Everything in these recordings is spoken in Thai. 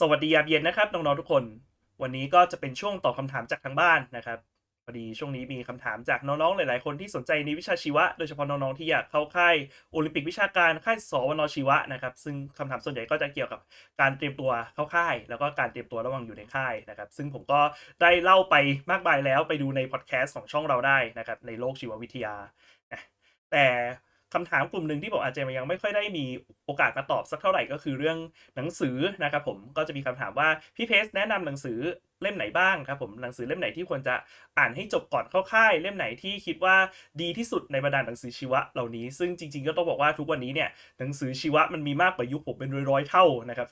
สวัสดียามเย็นนะครับน้องๆทุกคน วันนี้ก็จะเป็นช่วงตอบคำถามจากทางบ้านนะครับพอดีช่วงนี้มีคำถามจากน้องๆหลาย ๆ คนที่สนใจในวิชาชีวะ โดยเฉพาะน้องๆที่อยากเข้าค่ายโอลิมปิกวิชาการค่ายสวนชีวะนะครับ ซึ่งคำถามส่วนใหญ่ก็จะเกี่ยวกับการเตรียมตัวเข้าค่าย แล้วก็การเตรียมตัวระหว่างอยู่ในค่ายนะครับ ซึ่งผมก็ได้เล่าไปมากมายแล้วไปดูในพอดแคสต์ของช่องเราได้นะครับในโลกชีววิทยาแต่ คำถามกลุ่มหนึ่งที่ผมอาจจะยังไม่ค่อยได้มีโอกาสมาตอบสักเท่าไหร่ก็คือเรื่องหนังสือนะครับผมก็จะมีคำถามว่าพี่เพสแนะนำหนังสือเล่มไหนบ้างครับผมหนังสือเล่มไหนที่ควรจะอ่านให้จบก่อนเข้าค่ายเล่มไหนที่คิดว่าดีที่สุดในบรรดาหนังสือชีวะเหล่านี้ ซึ่งจริงๆก็ต้องบอกว่าทุกวันนี้เนี่ยหนังสือชีวะมันมีมากกว่ายุคผมเป็นร้อยๆเท่านะครับ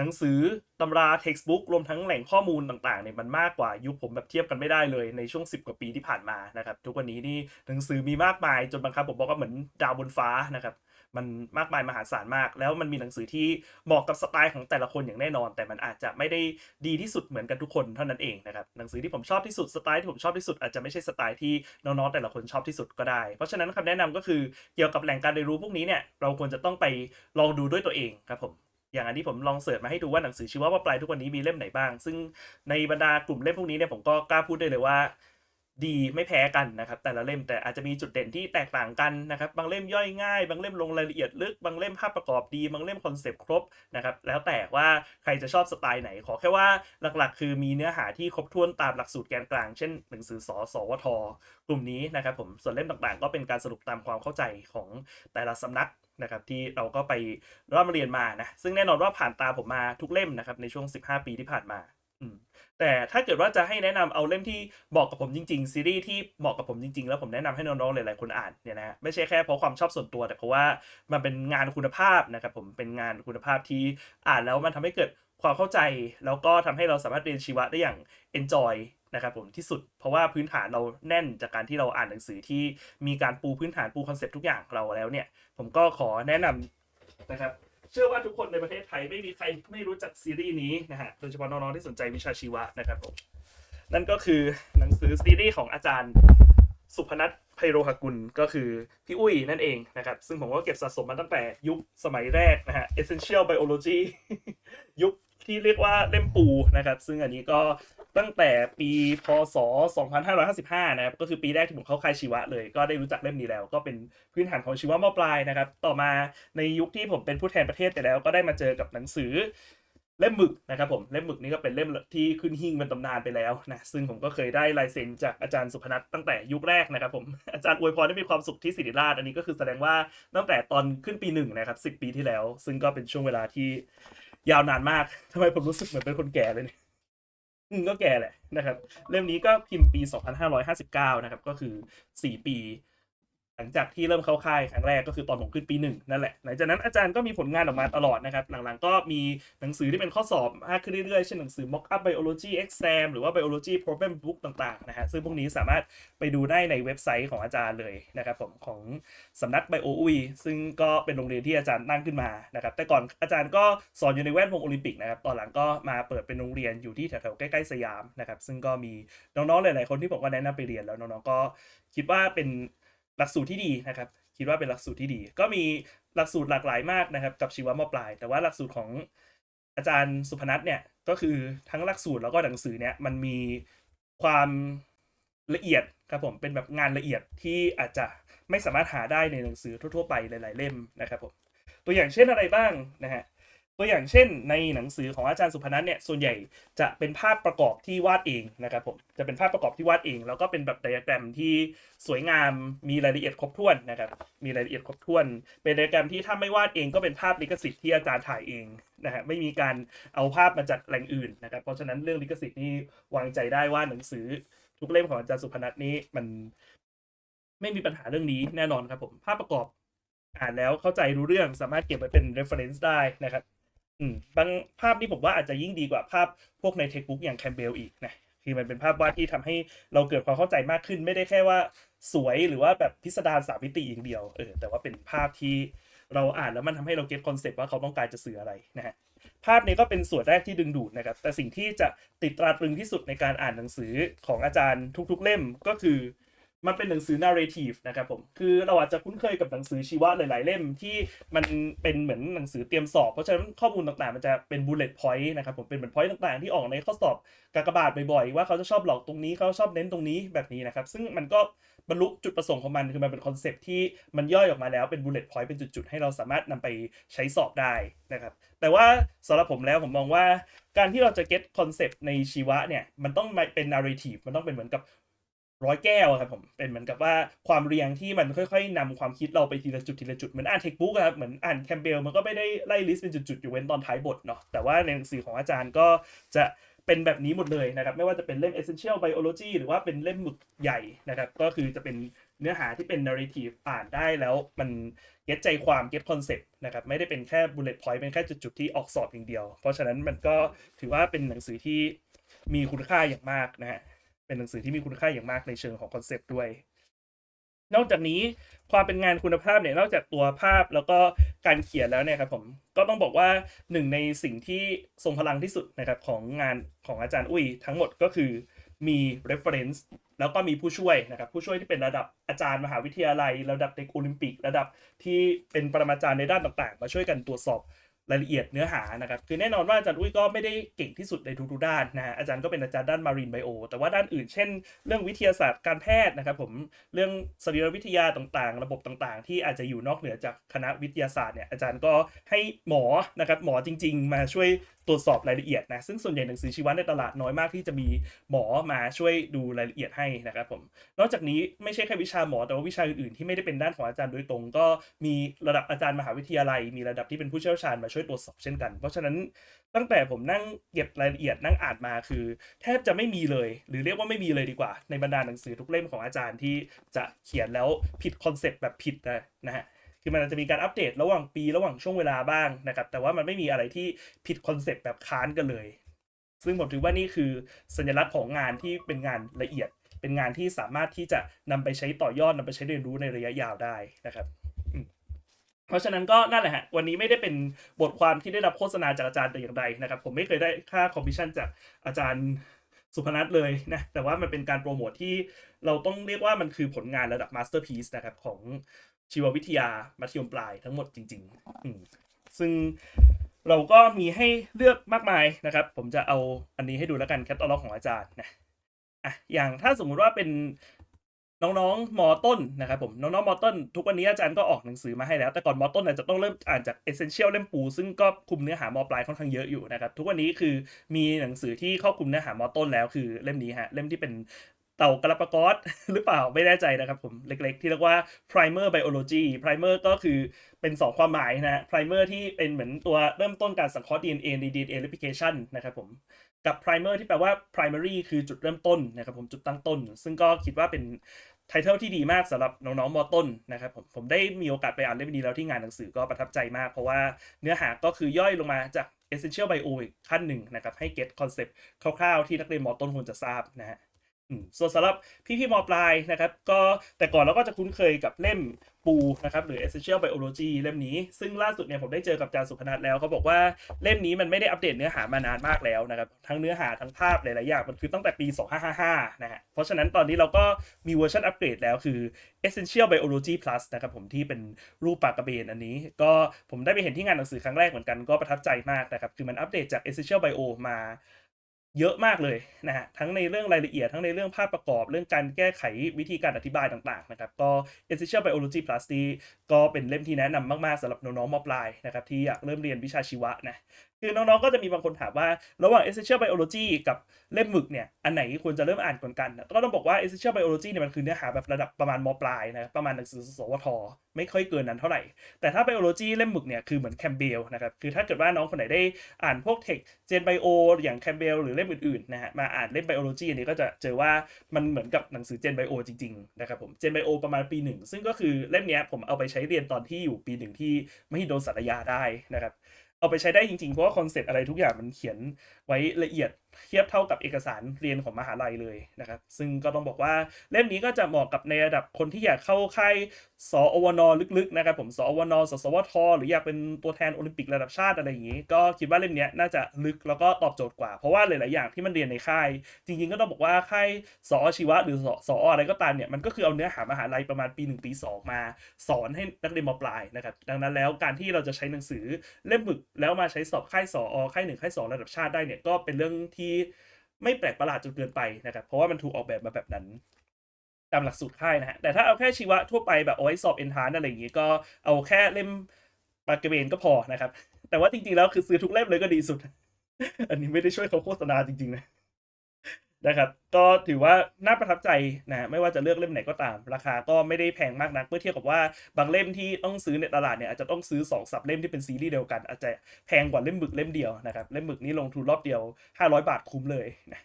หนังสือตำรา textbook รวมทั้งแหล่งข้อมูลต่างๆเนี่ยมันมากกว่ายุคผมแบบเทียบกันไม่ได้เลยในช่วง 10 กว่าปีที่ผ่านมานะครับทุกวันนี้นี่หนังสือมีมากมายจนบางครั้งผมบอกว่าเหมือนดาวบนฟ้านะครับมันมากมายมหาศาลมาก แล้วมันมีหนังสือที่เหมาะกับสไตล์ของแต่ละคนอย่างแน่นอน แต่มันอาจจะไม่ได้ดีที่สุดเหมือนกันทุกคนเท่านั้นเองนะครับหนังสือที่ผมชอบที่สุดสไตล์ที่ผมชอบที่สุดอาจจะไม่ใช่สไตล์ที่น้องๆแต่ละคนชอบที่สุดก็ได้ เพราะฉะนั้นคำแนะนำก็คือเกี่ยวกับแหล่งการเรียนรู้พวกนี้เนี่ยเราควรจะต้องไปลองดูด้วยตัวเองครับผม อย่างอันนี้ผมลองเสิร์ชมาให้ดูว่าหนังสือชีวว่าปลายทุกวันนี้มีเล่มไหนบ้าง ซึ่งในบรรดากลุ่มเล่มพวกนี้เนี่ยผมก็กล้าพูดได้เลยว่า ดีไม่แพ้กันนะครับ แต่ละเล่มแต่อาจจะมีจุดเด่นที่แตกต่างกันนะครับ บางเล่มย่อยง่าย บางเล่มลงรายละเอียดลึก บางเล่มภาพประกอบดี บางเล่มคอนเซปต์ครบนะครับ แล้วแต่ว่าใครจะชอบสไตล์ไหน ขอแค่ว่าหลักๆ คือมีเนื้อหาที่ครบถ้วนตามหลักสูตรแกนกลาง เช่นหนังสือสสวท กลุ่มนี้นะครับผม ส่วนเล่มต่างๆ ก็เป็นการสรุปตามความเข้าใจของแต่ละสำนัก นะครับที่เราก็ไปร่ำเรียนมานะซึ่งแน่นอนว่าผ่านตาผมมาทุกเล่มนะครับในช่วง 15 ปีที่ผ่านมาแต่ถ้าเกิดว่าจะให้แนะนำเอาเล่มที่เหมาะกับผมจริง ๆ ซีรีส์ที่เหมาะกับผมจริง ๆ แล้วผมแนะนำให้น้องๆหลายๆคนอ่านเนี่ยนะไม่ใช่แค่เพราะความชอบส่วนตัว แต่เพราะว่ามันเป็นงานคุณภาพนะครับผมเป็นงานคุณภาพที่อ่านแล้วมันทำให้เกิดความเข้าใจ แล้วก็ทำให้เราสามารถเรียนชีวะได้อย่าง enjoy นะครับผมที่สุดเพราะว่าพื้นฐานเราแน่นจากการที่เราอ่านหนังสือที่มีการปูพื้นฐานปูคอนเซปต์ทุกอย่างเราแล้วเนี่ย ผมก็ขอแนะนำนะครับเชื่อว่าทุกคนในประเทศไทยไม่มีใครไม่รู้จักซีรีส์นี้นะฮะโดยเฉพาะน้องๆที่สนใจวิชาชีวะนะครับผมนั่นก็คือหนังสือซีรีส์ของอาจารย์สุพนัทไพโรหกุลก็คือพี่อุ้ยนั่นเองนะครับ ซึ่งผมก็เก็บสะสมมาตั้งแต่ยุคสมัยแรกนะฮะ Essential Biology ยุคที่เรียกว่าเล่มปูนะครับ ซึ่งอันนี้ก็ ตั้งแต่ปีพศ 2555 นะครับ ก็คือปีแรกที่ผมเข้าค่ายชีวะเลย ก็ได้รู้จักเล่มนี้แล้ว ก็เป็นพื้นฐานของชีวะมปลายนะครับ ต่อมาในยุคที่ผมเป็นผู้แทนประเทศไปแล้ว ก็ได้มาเจอกับหนังสือเล่มหมึกนะครับผมเล่มหมึกนี่ก็เป็นเล่มที่ขึ้นหิ้งเป็นตำนานไปแล้วนะซึ่งผมก็เคยได้ลายเซ็นจากอาจารย์สุพนัทตั้งแต่ยุคแรกนะครับผมอาจารย์อวยพรได้มีความสุขที่ศิริราชอันนี้ก็คือแสดงว่าตั้งแต่ตอนขึ้นปีหนึ่งนะครับสิปีที่แล้ว ซึ่งก็เป็นช่วงเวลาที่ยาวนานมากทำไมผมรู้สึกเหมือนเป็นคนแก่เลยเนี่ย ก็แก่แหละนะครับ เล่มนี้ก็พิมพ์ปี 2559 นะครับ ก็คือ 4 ปี ลังจากที่เริ่มเข้าค่ายครั้งแรกก็คือตอนผมขึ้นปีหนึ่งนั่นแหละหลังจากนั้นอาจารย์ก็มีผลงานออกมาตลอดนะครับ หลังๆก็มีหนังสือที่เป็นข้อสอบมากขึ้นเรื่อยๆ เช่นหนังสือ mock up biology exam หรือว่า biology problem book ต่างๆนะฮะซึ่งพวกนี้สามารถไปดูได้ในเว็บไซต์ของอาจารย์เลยนะครับผมของสำนักไบโออุยซึ่งก็เป็นโรงเรียนที่อาจารย์ตั้งขึ้นมานะครับแต่ก่อนอาจารย์ก็สอนอยู่ในแวดวงโอลิมปิกนะครับตอนหลังก็มาเปิดเป็นโรงเรียนอยู่ที่แถวๆใกล้ๆสยามนะครับซึ่งก็มีน้องๆหลายๆคนที่ผมก็แนะนำไปเรียนแล้วน้องๆก็คิดว่าเป็น หลักสูตรที่ดีนะครับ คิดว่าเป็นหลักสูตรที่ดี ก็มีหลักสูตรหลากหลายมากนะครับ กับชีวะมปลาย แต่ว่าหลักสูตรของอาจารย์สุพนัทเนี่ยก็คือทั้งหลักสูตรแล้วก็หนังสือเนี่ยมันมีความละเอียดครับผมเป็นแบบงานละเอียดที่อาจจะไม่สามารถหาได้ในหนังสือทั่วๆไปหลาย ๆ เล่มนะครับผมตัวอย่างเช่นอะไรบ้างนะฮะ ตัวอย่างเช่นในหนังสือของอาจารย์สุพนัทเนี่ยส่วนใหญ่จะเป็นภาพประกอบที่วาดเองนะครับผมจะเป็นภาพประกอบที่วาดเอง แล้วก็เป็นแบบไดอะแกรมที่สวยงามมีรายละเอียดครบถ้วนนะครับมีรายละเอียดครบถ้วน เป็นไดอะแกรมที่ถ้าไม่วาดเองก็เป็นภาพลิขสิทธิ์ที่อาจารย์ถ่ายเองนะฮะไม่มีการเอาภาพมาจากแหล่งอื่นนะครับเพราะฉะนั้นเรื่องลิขสิทธิ์นี่วางใจได้ว่าหนังสือทุกเล่มของอาจารย์สุพนัทนี้มันไม่มีปัญหาเรื่องนี้แน่นอนครับผมภาพประกอบอ่านแล้วเข้าใจรู้เรื่องสามารถเก็บไว้เป็น reference ได้นะครับ อืมบางภาพนี่ผมว่าอาจจะยิ่งดีกว่าภาพพวกในเทคบุ๊กอย่างแคมเบลอีกนะคือมันเป็นภาพวาดที่ทำให้เราเกิดความเข้าใจมากขึ้น ไม่ได้แค่ว่าสวยหรือว่าแบบพิสดารสามมิติอย่างเดียวเออแต่ว่าเป็นภาพที่เราอ่านแล้วมันทำให้เราเก็ตคอนเซปต์ว่าเขาต้องการจะสื่ออะไรนะฮะภาพนี้ก็เป็นส่วนแรกที่ดึงดูดนะครับ แต่สิ่งที่จะติดตราตรึงที่สุดในการอ่านหนังสือของอาจารย์ทุก ๆ เล่มก็คือ มันเป็นหนังสือ narrative นะครับผม คือเราอาจจะคุ้นเคยกับหนังสือชีวะหลาย ๆ เล่มที่มันเป็นเหมือนหนังสือเตรียมสอบ เพราะฉะนั้นข้อมูลต่าง ๆ มันจะเป็น bullet point นะครับผม เป็นเหมือน point ต่าง ๆ ที่ออกในข้อสอบกากบาทบ่อย ๆ ว่าเขาจะชอบหลอกตรงนี้ เขาชอบเน้นตรงนี้แบบนี้นะครับ ซึ่งมันก็บรรลุจุดประสงค์ของมัน คือมันเป็นคอนเซปที่มันย่อยออกมาแล้วเป็น bullet point เป็นจุด ๆ ให้เราสามารถนำไปใช้สอบได้นะครับ แต่ว่าสำหรับผมแล้วผมมองว่าการที่เราจะ get คอนเซปต์ในชีวะเนี่ย มันต้องเป็น narrative มันต้องเป็นเหมือนกับ ร้อยแก้วอะครับผมเป็นเหมือนกับว่าความเรียงที่มันค่อยๆนำความคิดเราไปทีละจุดทีละจุดเหมือนอ่านเทคบุ๊กครับเหมือนอ่านแคมเบลมันก็ไม่ได้ไล่ลิสต์เป็นจุดๆอยู่เว้นตอนท้ายบทเนาะแต่ว่าในหนังสือของอาจารย์ก็จะเป็นแบบนี้หมดเลยนะครับ ไม่ว่าจะเป็นเล่ม essential biology หรือว่าเป็นเล่มหมึกใหญ่นะครับ ก็คือจะเป็นเนื้อหาที่เป็น narrative อ่านได้แล้วมันเก็ตใจความเก็ตคอนเซปต์นะครับไม่ได้เป็นแค่ bullet point เป็นแค่จุดๆที่ออกสอบอย่างเดียว เพราะฉะนั้นมันก็ถือว่าเป็นหนังสือที่มีคุณค่าอย่างมากนะฮะ เป็นหนังสือที่มีคุณค่าอย่างมากในเชิงของคอนเซปต์ด้วย นอกจากนี้ความเป็นงานคุณภาพเนี่ยนอกจากตัวภาพแล้วก็การเขียนแล้วเนี่ยครับผมก็ต้องบอกว่าหนึ่งในสิ่งที่ทรงพลังที่สุดนะครับของงานของอาจารย์อุ้ยทั้งหมดก็คือมี reference แล้วก็มีผู้ช่วยนะครับผู้ช่วยที่เป็นระดับอาจารย์มหาวิทยาลัย ระดับเด็กโอลิมปิก ระดับที่เป็นปรมาจารย์ในด้านต่างๆ มาช่วยกันตรวจสอบ รายละเอียดเนื้อหานะครับ คือแน่นอนว่าอาจารย์อุ้ยก็ไม่ได้เก่งที่สุดในทุกๆด้านนะฮะอาจารย์ก็เป็นอาจารย์ด้านมารีนไบโอแต่ว่าด้านอื่นเช่น เรื่องวิทยาศาสตร์การแพทย์นะครับผมเรื่องสรีรวิทยาต่างๆ ระบบต่างๆ ที่อาจจะอยู่นอกเหนือจากคณะวิทยาศาสตร์เนี่ยอาจารย์ก็ให้หมอนะครับหมอจริง ๆ มาช่วย ตรวจสอบรายละเอียดนะซึ่งส่วนใหญ่หนังสือชีวะในตลาดน้อยมากที่จะมีหมอมาช่วยดูรายละเอียดให้นะครับผมนอกจากนี้ไม่ใช่แค่วิชาหมอแต่ว่าวิชาอื่นๆที่ไม่ได้เป็นด้านของอาจารย์โดยตรง ก็มีระดับอาจารย์มหาวิทยาลัย มีระดับที่เป็นผู้เชี่ยวชาญมาช่วยตรวจสอบเช่นกัน เพราะฉะนั้นตั้งแต่ผมนั่งเก็บรายละเอียดนั่งอ่านมาคือ แทบจะไม่มีเลย หรือเรียกว่าไม่มีเลยดีกว่า ในบรรดาหนังสือทุกเล่มของอาจารย์ที่จะเขียนแล้วผิดคอนเซปต์แบบผิดนะนะฮะ คือมันอาจจะมีการอัปเดตระหว่างปีระหว่างช่วงเวลาบ้างนะครับ แต่ว่ามันไม่มีอะไรที่ผิดคอนเซปต์แบบค้านกันเลย ซึ่งผมถือว่านี่คือสัญลักษณ์ของงานที่เป็นงานละเอียด เป็นงานที่สามารถที่จะนำไปใช้ต่อยอดนำไปใช้เรียนรู้ในระยะยาวได้นะครับเพราะฉะนั้นก็นั่นแหละฮะวันนี้ไม่ได้เป็นบทความที่ได้รับโฆษณาจากอาจารย์แต่อย่างใดนะครับ ผมไม่เคยได้ค่าคอมมิชชั่นจากอาจารย์สุพนัทเลยนะแต่ว่ามันเป็นการโปรโมทที่เราต้องเรียกว่ามันคือผลงานระดับมาสเตอร์พี e นะครับของ ชีววิทยามัธยมปลายทั้งหมดจริงๆซึ่งเราก็มีให้เลือกมากมายนะครับ ผมจะเอาอันนี้ให้ดูแล้วกันแคตตาล็อกของอาจารย์นะอะอย่างถ้าสมมุติว่าเป็นน้องๆมอต้นนะครับผมน้องๆมอต้น ทุกวันนี้อาจารย์ก็ออกหนังสือมาให้แล้ว แต่ก่อนมอต้นอาจจะต้องเริ่มอ่านจาก Essential เล่มปู ซึ่งก็คุมเนื้อหามอปลายค่อนข้างเยอะอยู่นะครับ ทุกวันนี้คือมีหนังสือที่ครอบคลุมเนื้อหามอต้นแล้วคือเล่มนี้ฮะเล่มที่เป็น เต่ากระปกอสหรือเปล่าไม่แน่ใจนะครับผมเล็กๆ ที่เรียกว่า primer biology primer ก็คือเป็น2ความหมายนะ primer ที่เป็นเหมือนตัวเริ่มต้นการสังเคราะห์ DNA ใน DNA replication นะครับผมกับ primer ที่แปลว่า primary คือจุดเริ่มต้นนะครับผมจุดตั้งต้น ซึ่งก็คิดว่าเป็นไทเทลที่ดีมากสำหรับน้องๆมอต้นนะครับผมผมได้มีโอกาสไปอ่านเล่มนี้แล้วที่งานหนังสือก็ประทับใจมาก เพราะว่าเนื้อหาก็คือย่อยลงมาจาก essential bio อีกขั้นหนึ่งนะครับให้ get concept คร่าวๆที่นักเรียนมอต้นควรจะทราบนะฮะ ส่วนสำหรับพี่ๆมปลายนะครับก็แต่ก่อนเราก็จะคุ้นเคยกับเล่มปูนะครับหรือ Essential Biology เล่มนี้ ซึ่งล่าสุดเนี่ยผมได้เจอกับอาจารย์สุพนัทแล้วเขาบอกว่าเล่มนี้มันไม่ได้อัปเดตเนื้อหามานานมากแล้วนะครับทั้งเนื้อหาทั้งภาพหลายๆอย่างมันคือตั้งแต่ปี 2555 นะฮะเพราะฉะนั้นตอนนี้เราก็มีเวอร์ชันอัปเกรดแล้วคือ Essential Biology Plus นะครับผมที่เป็นรูปปากกระเบนอันนี้ ก็ผมได้ไปเห็นที่งานหนังสือครั้งแรกเหมือนกันก็ประทับใจมากนะครับคือมันอัปเดตจาก Essential Bio มา เยอะมากเลยนะฮะทั้งในเรื่องรายละเอียด ทั้งในเรื่องภาพประกอบ เรื่องการแก้ไขวิธีการอธิบายต่างๆนะครับก็ Essential Biology Plus นี่ก็เป็นเล่มที่แนะนำมากๆสำหรับน้องๆมปลายนะครับที่อยากเริ่มเรียนวิชาชีวะนะ คือน้องๆ ก็จะมีบางคนถามว่า ระหว่าง Essential Biology กับเล่มหมึกเนี่ย อันไหนควรจะเริ่มอ่านก่อนกัน ก็ต้องบอกว่า Essential Biology เนี่ยมันคือเนื้อหาแบบระดับประมาณมปลายนะ ประมาณหนังสือสวท ไม่ค่อยเกินนั้นเท่าไหร่ แต่ถ้า Biology เล่มหมึกเนี่ยคือเหมือนแคมเบลนะครับ คือถ้าเกิดว่าน้องคนไหนได้อ่านพวกเทคเจนไบโออย่างแคมเบลหรือเล่มอื่นๆ นะฮะ มาอ่านเล่ม Biology อันนี้ก็จะเจอว่ามันเหมือนกับหนังสือเจนไบโอจริงๆ นะครับผมเจนไบโอประมาณปีหนึ่งซึ่งก็คือเล่มเนี้ยผมเอาไปใช้เรียนตอนที่อยู่ปีหนึ่งที่มหิดลสัตยาได้นะครับ เอาไปใช้ได้จริงๆ เพราะว่าคอนเซ็ปต์อะไรทุกอย่างมันเขียนไว้ละเอียดเทียบเท่ากับเอกสารเรียนของมหาลัยเลยนะครับ ซึ่งก็ต้องบอกว่าเล่มนี้ก็จะเหมาะกับในระดับคนที่อยากเข้าค่ายสอวนลึกๆนะครับผมสอวนสสวท หรืออยากเป็นตัวแทนโอลิมปิกระดับชาติอะไรอย่างนี้ ก็คิดว่าเล่มนี้น่าจะลึกแล้วก็ตอบโจทย์กว่า เพราะว่าหลายๆอย่างที่มันเรียนในค่าย จริงๆก็ต้องบอกว่าค่ายสอชีวะหรือสสออะไรก็ตามเนี่ยมันก็คือเอาเนื้อหามหาลัยประมาณปี1ปี2มา สอนให้นักเรียนมปลายนะครับดังนั้นแล้วการที่เราจะใช้หนังสือเล่มหมึกแล้วมาใช้สอบค่ายสอค่ายหนึ่งค่ายสองระดับชาติได้เนี่ยก็เป็นเรื่องทีไม่แปลกประหลาดจนเกินไปนะครับ เพราะว่ามันถูกออกแบบมาแบบนั้น ตามหลักสูตรค่ายนะฮะ แต่ถ้าเอาแค่ชีวะทั่วไปแบบเอาไว้สอบเอนทานอะไรอย่างงี้ก็เอาแค่เล่มปากกระเบนก็พอนะครับ แต่ว่าจริงๆแล้วคือซื้อทุกเล่มเลยก็ดีสุด อันนี้ไม่ได้ช่วยเขาโฆษณาจริงๆนะ นะครับก็ถือว่าน่าประทับใจนะไม่ว่าจะเลือกเล่มไหนก็ตาม ราคาก็ไม่ได้แพงมากนัก เมื่อเทียบกับว่าบางเล่มที่ต้องซื้อในตลาดเนี่ยอาจจะต้องซื้อ2องสับเล่มที่เป็นซีรีส์เดียวกัน อาจจะแพงกว่าเล่มบึกเล่มเดียวนะครับเล่มบึกนี้ลงทุนรอบเดียว 500 บาทคุ้มเลยนะ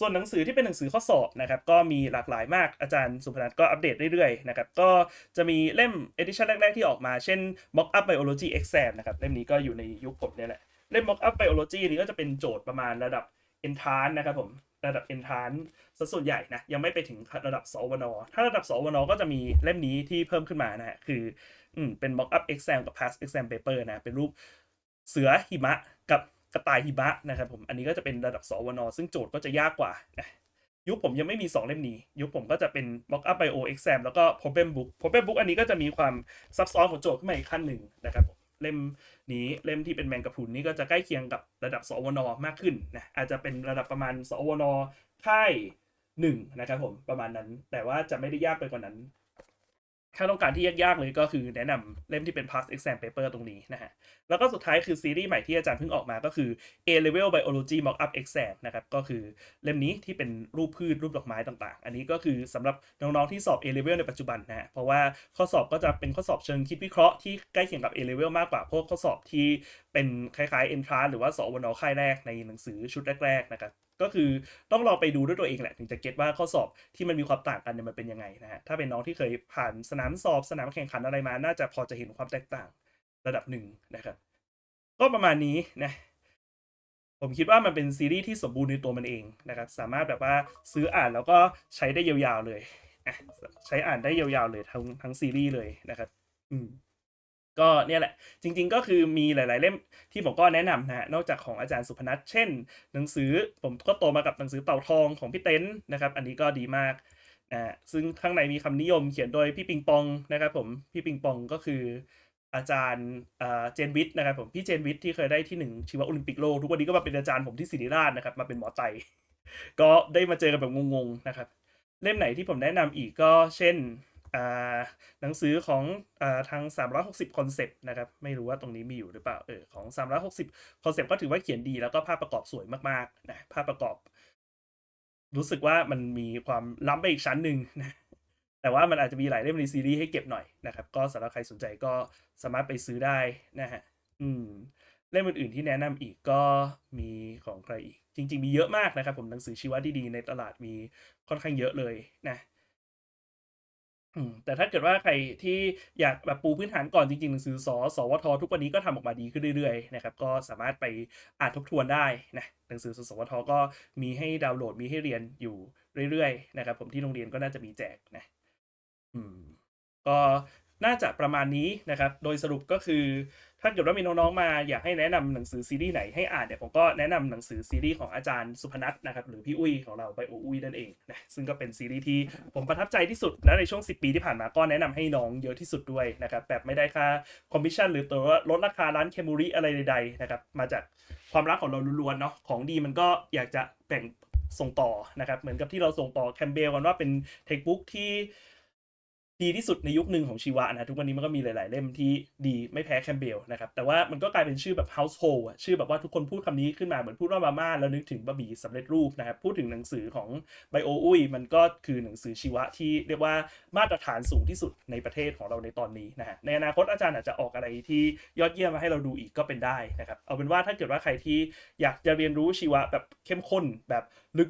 ส่วนหนังสือที่เป็นหนังสือข้อสอบนะครับก็มีหลากหลายมากอาจารย์สุพนัทก็อัปเดตเรื่อยๆนะครับก็จะมีเล่มเอดิชันแรกๆที่ออกมาเช่น Mock Up Biology Exam นะครับเล่มนี้ก็อยู่ในยุคผมเนี่ยแหละเล่ม Mock Up Biology นี้ก็จะเป็นโจทย์ประมาณระดับ entrance นะครับผม ระดับ entrance ซะส่วนใหญ่นะยังไม่ไปถึงระดับสวนถ้าระดับสวนก็จะมีเล่มนี้ที่เพิ่มขึ้นมานะฮะคืออืมเป็น mock up exam กับ past exam paper นะ เป็นรูปเสือหิมะกับกระต่ายหิมะนะครับผมอันนี้ก็จะเป็นระดับสวนซึ่งโจทย์ก็จะยากกว่านะยุคผมยังไม่มี 2 เล่มนี้ ยุคผมก็จะเป็น mock up bio exam แล้วก็ problem book problem book อันนี้ก็จะมีความซับซ้อนของโจทย์ขึ้นมาอีกขั้นหนึ่งนะครับผม เล่มนี้เล่มที่เป็นแมงกะพรุนนี่ก็จะใกล้เคียงกับระดับสวนมากขึ้นนะอาจจะเป็นระดับประมาณสวนค่ายหนึ่งนะครับผมประมาณนั้น แต่ว่าจะไม่ได้ยากไปกว่านั้น ถ้าต้องการที่ยากๆเลยก็คือแนะนำเล่มที่เป็น past exam paper ตรงนี้นะฮะ แล้วก็สุดท้ายคือซีรีส์ใหม่ที่อาจารย์เพิ่งออกมาก็คือ A level biology mock up exam นะครับ ก็คือเล่มนี้ที่เป็นรูปพืชรูปดอกไม้ต่างๆ อันนี้ก็คือสำหรับน้องๆที่สอบ A level ในปัจจุบันนะฮะ เพราะว่าข้อสอบก็จะเป็นข้อสอบเชิงคิดวิเคราะห์ที่ใกล้เคียงกับ A level มากกว่าพวกข้อสอบที่เป็นคล้ายๆ entrance หรือว่าสอวนอค่ายแรกในหนังสือชุดแรกๆนะครับ ก็คือต้องลองไปดูด้วยตัวเองแหละ ถึงจะเก็ตว่าข้อสอบที่มันมีความต่างกันเนี่ยมันเป็นยังไงนะฮะถ้าเป็นน้องที่เคยผ่านสนามสอบสนามแข่งขันอะไรมา น่าจะพอจะเห็นความแตกต่างระดับหนึ่งนะครับก็ประมาณนี้นะผมคิดว่ามันเป็นซีรีส์ที่สมบูรณ์ในตัวมันเองนะครับ สามารถแบบว่าซื้ออ่านแล้วก็ใช้ได้ยาวๆเลยใช้อ่านได้ยาวๆเลยทั้งทั้งซีรีส์เลยนะครับ อืม ก็เนี่ยแหละ จริง ๆ ก็คือมีหลาย ๆ เล่มที่ผมก็แนะนำนะฮะนอกจากของอาจารย์สุพนัทเช่น หนังสือผมก็โตมากับหนังสือเต่าทองของพี่เต้นนะครับ อันนี้ก็ดีมากอ่าซึ่งข้างในมีคำนิยมเขียนโดยพี่ปิงปองนะครับ ผมพี่ปิงปองก็คืออาจารย์อ่าเจนวิทย์นะครับผมพี่เจนวิทย์ที่เคยได้ที่หนึ่งชีวโอลิมปิกโลกทุกวันนี้ก็มาเป็นอาจารย์ผมที่ศิริราชนะครับมาเป็นหมอไตก็ได้มาเจอกันแบบงงๆนะครับ เล่มไหนที่ผมแนะนำอีกก็เช่น หนังสือของอทาง 360คอนเซปต์นะครับ ไม่รู้ว่าตรงนี้มีอยู่หรือเปล่า เออ ของ 360คอนเซปต์ก็ถือว่าเขียนดีแล้วก็ภาพประกอบสวยมากๆ นะ ภาพประกอบ รู้สึกว่ามันมีความล้ำไปอีกชั้นหนึ่งนะ แต่ว่ามันอาจจะมีหลายเล่มในซีรีส์ให้เก็บหน่อยนะครับ ก็สำหรับใครสนใจก็สามารถไปซื้อได้นะฮะ อืม เล่มอื่นๆที่แนะนำอีกก็มีของใครอีก จริง ๆ มีเยอะมากนะครับ ผมหนังสือชีวะดีๆในตลาดมีค่อนข้างเยอะเลยนะ อืมแต่ถ้าเกิดว่าใครที่อยากแบบปูพื้นฐานก่อนจริงๆ หนังสือสอสวท ทุกวันนี้ก็ทำออกมาดีขึ้นเรื่อยๆนะครับก็สามารถไปอ่านทบทวนได้นะหนังสือสวท ก็มีให้ดาวน์โหลดมีให้เรียนอยู่เรื่อยๆนะครับผมที่โรงเรียนก็น่าจะมีแจกนะอืมก็น่าจะประมาณนี้นะครับ โดยสรุปก็คือ ถ้าเกิดว่ามีน้องๆมาอยากให้แนะนำหนังสือซีรีส์ไหนให้อ่านเนี่ยผมก็แนะนำหนังสือซีรีส์ของอาจารย์สุพนัทนะครับหรือพี่อุ้ยของเราไบโออุ้ยนั่นเองนะซึ่งก็เป็นซีรีส์ที่ผมประทับใจที่สุดและในช่วง 10 ปีที่ผ่านมาก็แนะนำให้น้องเยอะที่สุดด้วยนะครับแบบไม่ได้ค่าคอมมิชชั่นหรือตัวลดราคาร้านเคมูริอะไรใดๆนะครับมาจากความรักของเราล้วนๆเนาะของดีมันก็อยากจะแบ่งส่งต่อนะครับเหมือนกับที่เราส่งต่อแคมเบลกันว่าเป็นเทคบุ๊กที่ ดีที่สุดในยุคหนึ่งของชีวะนะ ทุกวันนี้มันก็มีหลาย ๆ เล่มที่ดีไม่แพ้แคมเบลนะครับ แต่ว่ามันก็กลายเป็นชื่อแบบ household ชื่อแบบว่าทุกคนพูดคำนี้ขึ้นมาเหมือนพูดว่ามาม่าแล้วนึกถึงบะหมี่สำเร็จรูปนะครับ พูดถึงหนังสือของไบโออุยมันก็คือหนังสือชีวะที่เรียกว่ามาตรฐานสูงที่สุดในประเทศของเราในตอนนี้นะฮะ ในอนาคตอาจารย์อาจจะออกอะไรที่ยอดเยี่ยมมาให้เราดูอีกก็เป็นได้นะครับ เอาเป็นว่าถ้าเกิดว่าใครที่อยากจะเรียนรู้ชีวะแบบเข้มข้นแบบ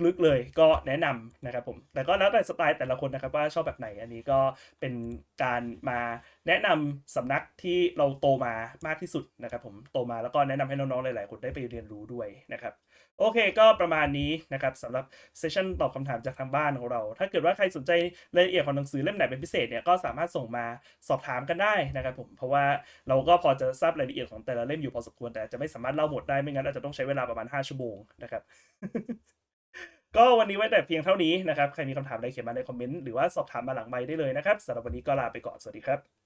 ลึก ๆ เลยก็แนะนำนะครับผม แต่ก็แล้วแต่สไตล์แต่ละคนนะครับว่าชอบแบบไหนอันนี้ก็เปเป็นการมาแนะนำสำนักที่เราโตมามากที่สุดนะครับ ผมโตมาแล้วก็แนะนำให้น้องๆหลายๆคนได้ไปเรียนรู้ด้วยนะครับโอเคก็ประมาณนี้นะครับสำหรับเซสชันตอบคำถามจากทางบ้านของเรา ถ้าเกิดว่าใครสนใจรายละเอียดของหนังสือเล่มไหนเป็นพิเศษเนี่ยก็สามารถส่งมาสอบถามกันได้นะครับผมเพราะว่าเราก็พอจะทราบรายละเอียดของแต่ละเล่มอยู่พอสมควรแต่จจะไม่สามารถเล่าหมดได้ไม่งั้นอาจจะต้องใช้เวลาประมาณ 5 ชั่วโมงนะครับ ก็วันนี้ไว้แต่เพียงเท่านี้นะครับ ใครมีคำถามได้เขียนมาในคอมเมนต์ หรือว่าสอบถามมาหลังไมค์ได้เลยนะครับสำหรับวันนี้ก็ลาไปก่อน สวัสดีครับ